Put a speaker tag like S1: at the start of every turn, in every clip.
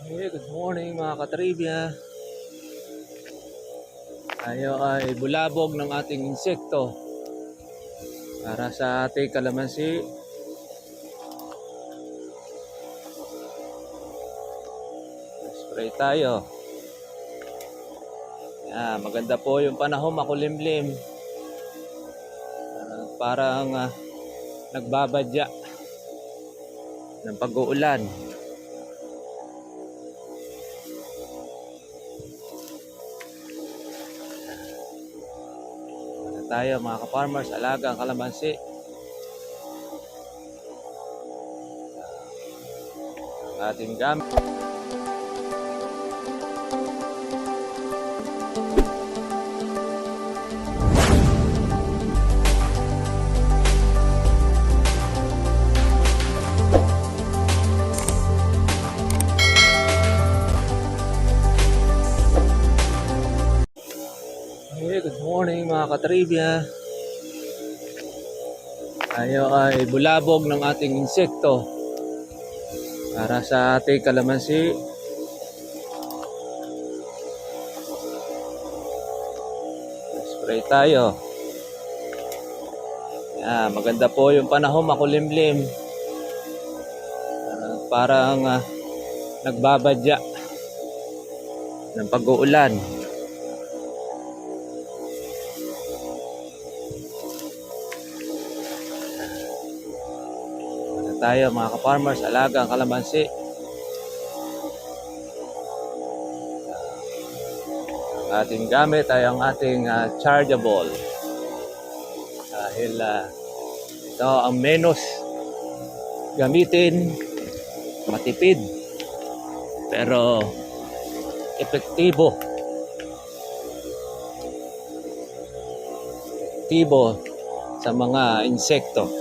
S1: Hey, good morning mga katribya. Tayo ay bulabog ng ating insekto para sa ating kalamansi. Spray tayo. Yeah, maganda po yung panahon, makulimlim. Ah, parang ah, nagbabadya ng pag-uulan. Tayo mga ka-farmers, alaga ang kalamansi. Ang ating gamit. Mga katribya. Tayo ay bulabog ng ating insekto para sa ating kalamansi. Spray tayo. Yeah, maganda po yung panahon, makulimlim. Ah, parang ah, nagbabadya ng pag-uulan. Tayo mga ka-farmers, alaga kalamansi. Ang ating gamit ay ang ating ah, chargeable. Dahil ah, ito ang menos gamitin, matipid, pero epektibo. Epektibo sa mga insekto.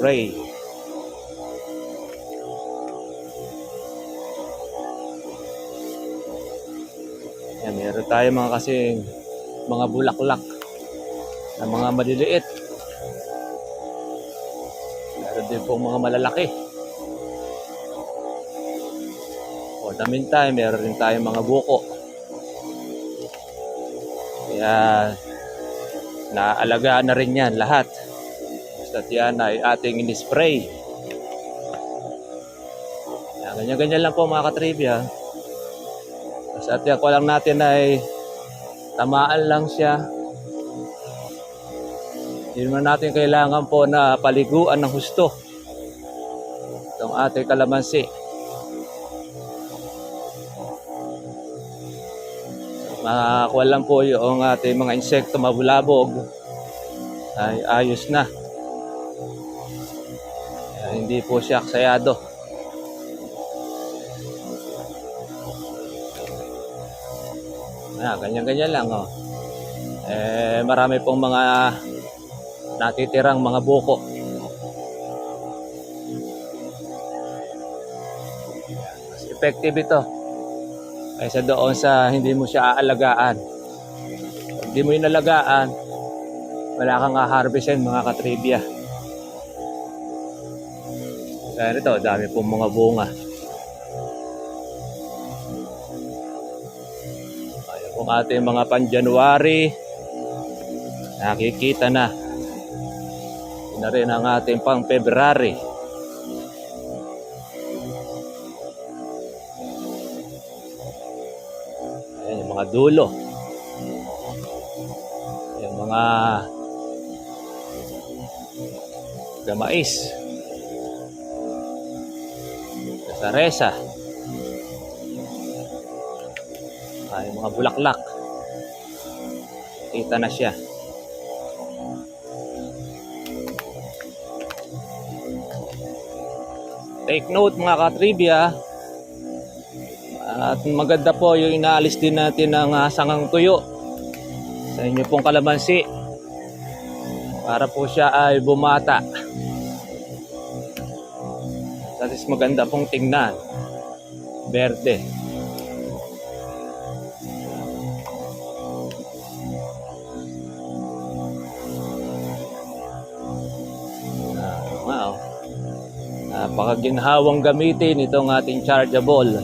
S1: Spray. Yan, meron tayo mga kasing mga bulaklak na mga maliliit. Meron din pong mga malalaki. O, the meantime, meron rin tayong mga buko. Kaya, naalagaan na rin yan lahat. Basta't yan ay ating in-spray. Yan, Ganyan-ganyan lang po mga katribya. Yan ko lang natin ay tamaan lang siya. Hindi naman natin kailangan po na paliguan ng husto. Itong ating kalamansi. Makakuha lang po yung ating mga insekto mabulabog ay ayos na. Hindi po siya aksayado. Ah, ganyan-ganyan lang oh. Eh, marami pong mga natitirang mga buko. Mas effective ito. Kaysa doon sa hindi mo siya aalagaan. Hindi mo inalagaan, wala kang harvestin mga katribya. Kaya ito, dami pong mga bunga. Ayan pong ating mga pan-January. Nakikita na. Yun na rin ang ating pang February. Ayan yung mga dulo. Yung mga gamais. Sa resa. Ay, yung mga bulaklak. Kita na siya. Take note mga katribya. At maganda po yung inaalis din natin ng ah, sangang tuyo sa inyo pong kalamansi para po siya ay bumata mas maganda pong tingnan. Verde. Ah, wow. Napakaginhawang gamitin itong ating chargeable.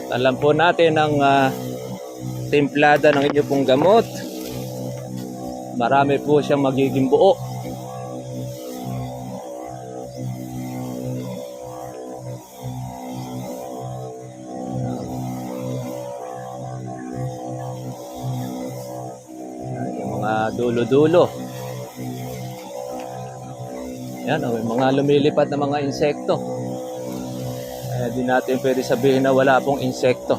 S1: At alam po natin ang ah, uh, templada ng inyo pong gamot. Marami po siyang magiging buo. Dulo-dulo. Yan, oh, may mga lumilipad na mga insekto. Kaya di natin pwede sabihin na wala pong insekto.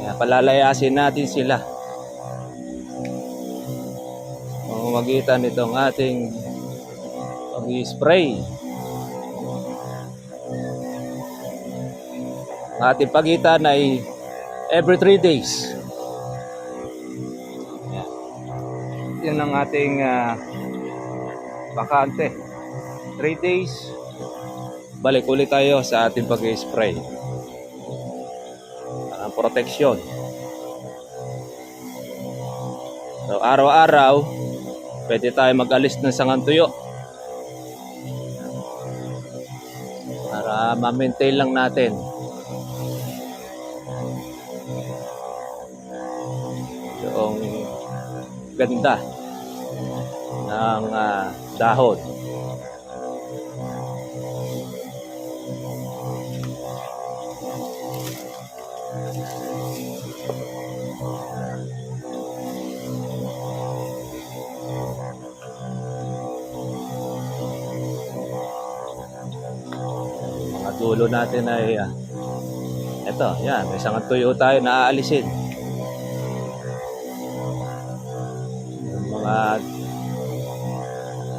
S1: Kaya palalayasin natin sila. Pamamagitan nitong ating pag-spray. Ang ating pagitan ay every 3 days. Yan. Yan ang ating ah, bakante. 3 days, balik ulit tayo sa ating pag-spray. Ang proteksyon. So, araw-araw, pwede tayo mag-alis ng sangantuyo. Para ma-maintain lang natin. Ganda ng ah, dahon. mga dulo natin ay ah, eto, yan, may isang tuyo tayo na aalisin.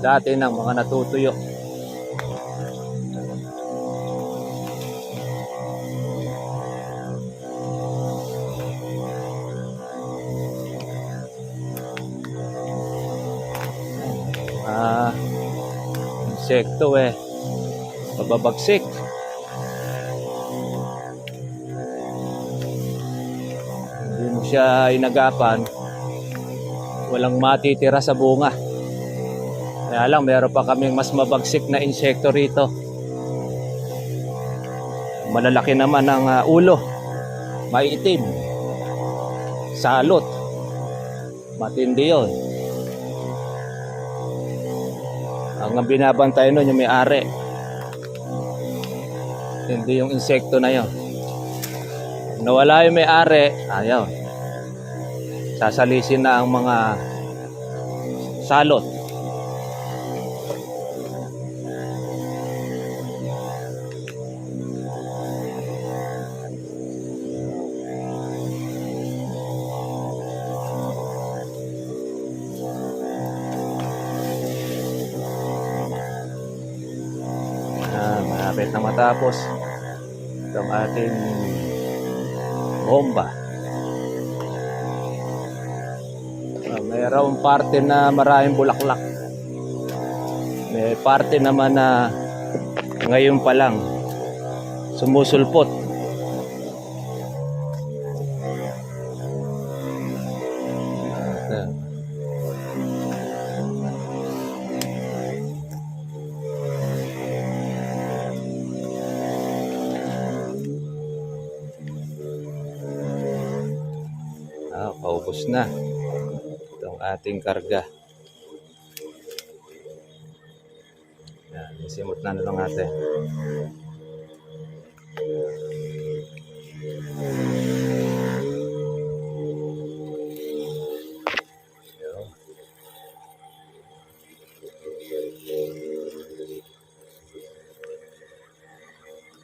S1: Dati ng mga natutuyo. Ah, insekto eh mababagsik. Hindi mo siya inagapan, walang matitira sa bunga. Kaya lang, meron pa kaming mas mabagsik na insekto rito. Malalaki naman ang ah, ulo, maiitim, salot, matindi yun. Ang binabantay nun yung may-ari. Hindi yung insekto na yon. Nawala yung may-ari, ayaw. Sasalisin na ang mga salot. Matapos itong ating bomba. Ah, mayroong parte na maraming bulaklak. May parte naman na ngayon pa lang sumusulpot. Paubos na itong ating karga. Yan, isimot na na natin.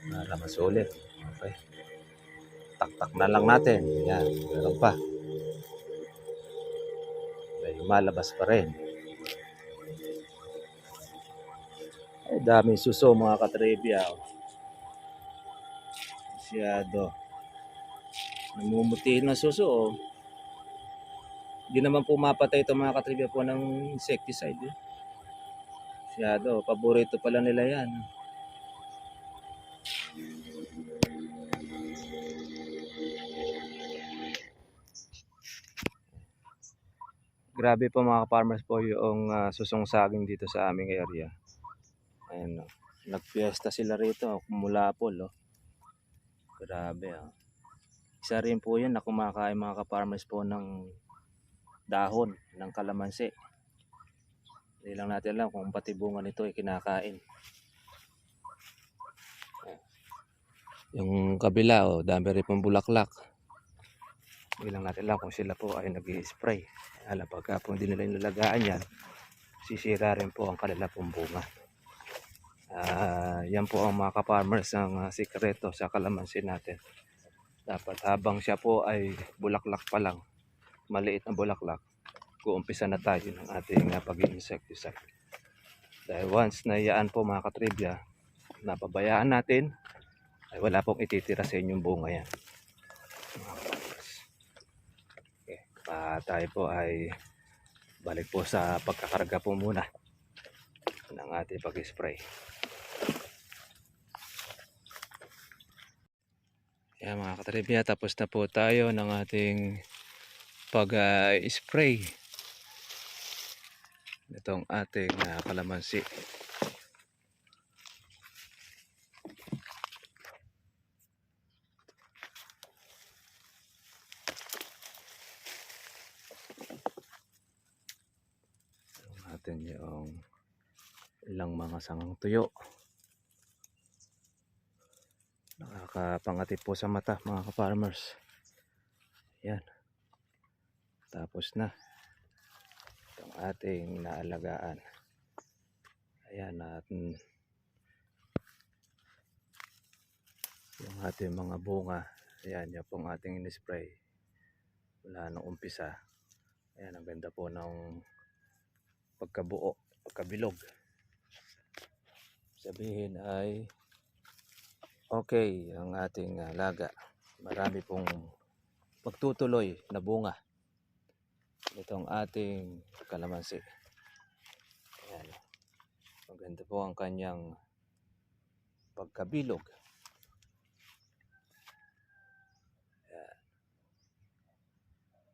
S1: Para masulit. Okay. Taktak na lang natin. Yan, meron pa. Lumalabas pa rin. Ay, daming suso mga katribya. oh. Masyado. Namumuti ng suso. Oh. Hindi naman pumapatay itong mga katribya po ng insecticide. Eh. Masyado. Paborito pala nila yan. Grabe po mga farmers po yung uh, susong saging dito sa aming area. Ayan o. Nagpiesta sila rito. Mula po lo. Grabe ah. Isa rin po yan na kumakain mga ka-farmers po ng dahon ng kalamansi. Hindi lang natin alam kung pati bunga nito ay kinakain. Yung kabila oh, dami rin pong bulaklak. Hindi lang natin alam kung sila po ay nag spray Alam pagka po hindi nila inalagaan yan, sisira rin po ang kanila pong bunga. Ah, yan po ang mga ka-farmers ang ah, sikreto sa kalamansi natin. Dapat habang siya po ay bulaklak pa lang, maliit na bulaklak, kuumpisa na tayo ng ating uh, pag-insecticide. Dahil once na iyaan po mga katribya, napabayaan natin, ay wala pong ititira sa inyong bunga yan. Mga farmers. Pa tayo po ay balik po sa pagkakarga po muna ng ating pag-spray. Yan mga katribya, tapos na po tayo ng ating pag-spray. Itong ating uh, kalamansi. Natin yung ilang mga sangang tuyo. Nakakapangati po sa mata mga ka-farmers. Yan. Tapos na. Itong ating naalagaan. Ayan natin yung ating mga bunga. Ayan yan pong ating in-spray. Mula nung umpisa. Ayan ang ganda po ng pagkabuo pagkabilog. Sabihin ay okay ang ating uh, laga. Marami pong pagtutuloy na bunga itong ating kalamansi. Ayan. maganda po ang kanyang pagkabilog. Ayan.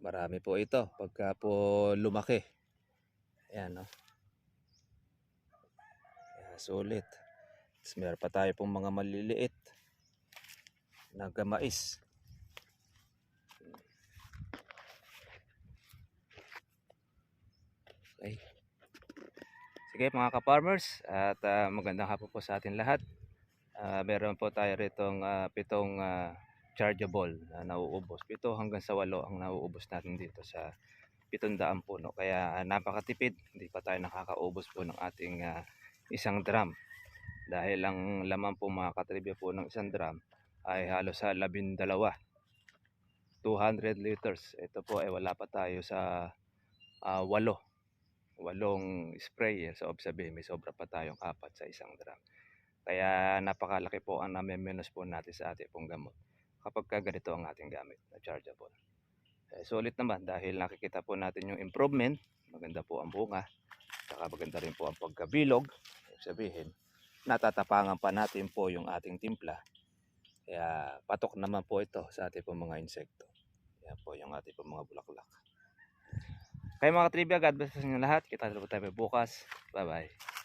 S1: marami po ito pagka po lumaki Ayan, no? Ayan, sulit. Tapos meron pa tayo pong mga maliliit na gamais. Okay. Sige mga ka-farmers at uh, magandang hapon po sa atin lahat. Uh, meron po tayo ritong uh, pitong uh, chargeable na nauubos. Pito hanggang sa walo ang nauubos natin dito sa 700 puno. Kaya uh, napakatipid. Hindi pa tayo nakakaubos po ng ating uh, isang drum. Dahil ang laman po mga katribya po ng isang drum ay halos sa labindalawa. 200 liters. Ito po ay wala pa tayo sa uh, walo. Walong spray. So obsabi may sobra pa tayong apat sa isang drum. Kaya napakalaki po ang namimenos po natin sa ating pong gamot. Kapag ka ganito ang ating gamit na chargeable. Eh, sulit naman dahil nakikita po natin yung improvement. Maganda po ang bunga. Saka maganda rin po ang pagkabilog. Sabihin, natatapangan pa natin po yung ating timpla. Kaya patok naman po ito sa ating po mga insekto. Yan po yung ating po mga bulaklak. Kaya mga trivia, God bless sa inyo lahat. Kita po tayo bukas. Bye bye.